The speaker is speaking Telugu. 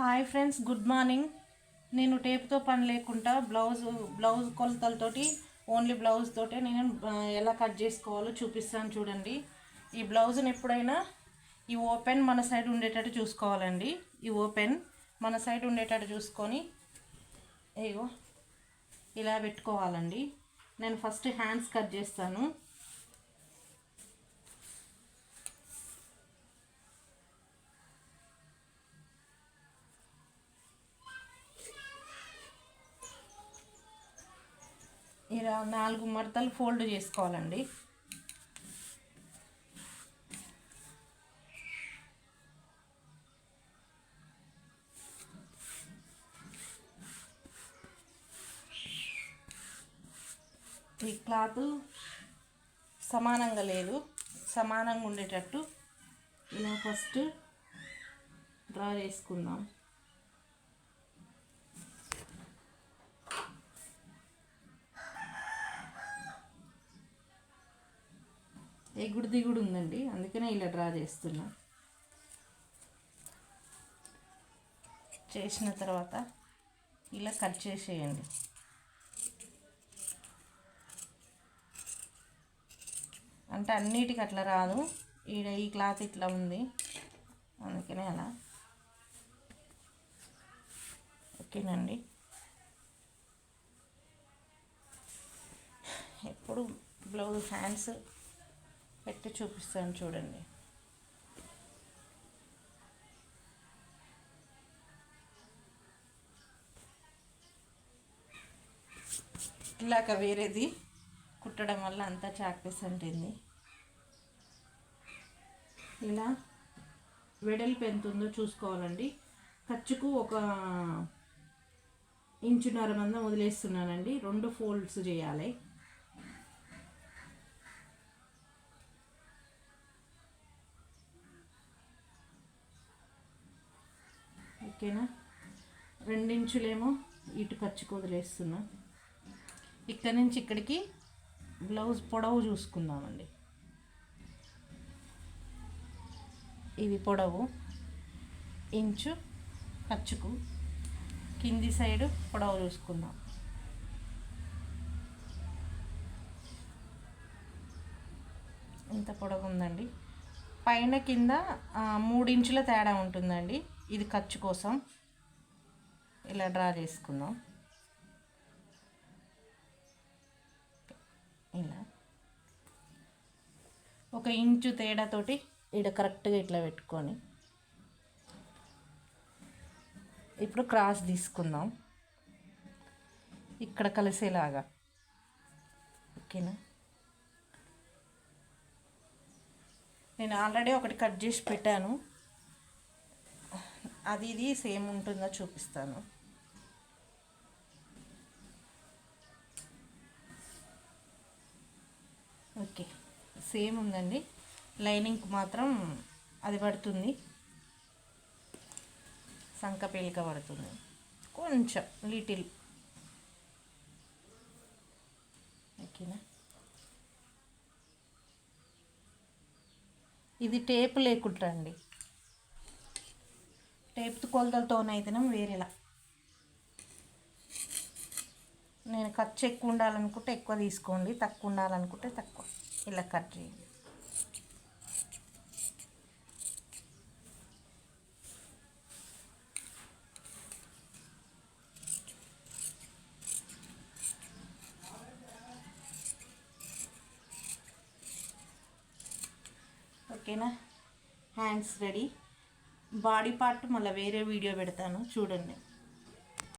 Hi friends good morning. నేను టేప్తో పని లేకుండా బ్లౌజ్ బ్లౌజ్ కొలతలతోటి ఓన్లీ బ్లౌజ్ తోటే నేను ఎలా కట్ చేసుకోవాలో చూపిస్తాను చూడండి. ఈ బ్లౌజ్ని ఎప్పుడైనా ఈ ఓపెన్ మన సైడ్ ఉండేటట్టు చూసుకోవాలండి. ఈ ఓపెన్ మన సైడ్ ఉండేటట్టు చూసుకొని ఏయో ఇలా పెట్టుకోవాలండి. నేను ఫస్ట్ హ్యాండ్స్ కట్ చేస్తాను. ఇలా నాలుగు మడతలు ఫోల్డ్ చేసుకోవాలండి. ఈ క్లాత్ సమానంగా లేదు సమానంగా ఉండేటట్టు. ఇలా ఫస్ట్ డ్రా చేసుకుందాం. ఎగుడు దిగుడు ఉందండి. అందుకనే ఇలా డ్రా చేస్తున్నా. చేసిన తర్వాత ఇలా కట్ చేసేయండి. అంటే అన్నిటికి అట్లా రాదు. ఈడ ఈ క్లాత్ ఇట్లా ఉంది. అందుకనే అలా. ఓకేనండి. ఎప్పుడు బ్లౌజ్ హ్యాండ్స్ పెట్టి చూపిస్తాను చూడండి. ఇలాగ వేరేది కుట్టడం వల్ల అంతా చాక్పీస్ ఉంటుంది ఇలా వెడల్పు ఎంత ఉందో చూసుకోవాలండి. ఖర్చుకు ఒక ఇంచున్నర మందం వదిలేస్తున్నానండి. రెండు ఫోల్డ్స్ చేయాలి. ఓకేనా? రెండించులేమో ఇటు ఖర్చుకు వదిలేస్తున్నా. ఇక్కడ నుంచి ఇక్కడికి బ్లౌజ్ పొడవు చూసుకుందామండి. ఇది పొడవు. ఇంచు ఖర్చుకు కింది సైడు పొడవు చూసుకుందాం. ఇంత పొడవు ఉందండి పైన కింద మూడించుల మూడు ఇంచుల తేడా ఉంటుందండి. ఇది ఖర్చు కోసం ఇలా డ్రా చేసుకుందాం. ఇలా. ఒక ఇంచు తేడాతోటి ఇక్కడ కరెక్ట్గా ఇట్లా పెట్టుకొని. ఇప్పుడు క్రాస్ తీసుకుందాం. ఇక్కడ కలిసేలాగా. ఓకేనా? నేను ఆల్రెడీ ఒకటి కట్ చేసి పెట్టాను. అది ఇది సేమ్ ఉంటుందో చూపిస్తాను. ఓకే సేమ్ ఉందండి. లైనింగ్ మాత్రం అది పడుతుంది. సంక పేలిక పడుతుంది. కొంచెం లిటిల్. ఓకేనా? ఇది టేప్ లేకుండా అండి. టేప్ కొలతలతోనైతేనే వేరేలా. నేను ఖర్చు ఎక్కువ ఉండాలనుకుంటే ఎక్కువ తీసుకోండి తక్కువ ఉండాలనుకుంటే తక్కువ. ఇలా కట్ చేయండి. ఓకేనా? Hands ready. బాడీ పార్ట్ మళ్ళీ వేరే వీడియో పెడతాను చూడండి.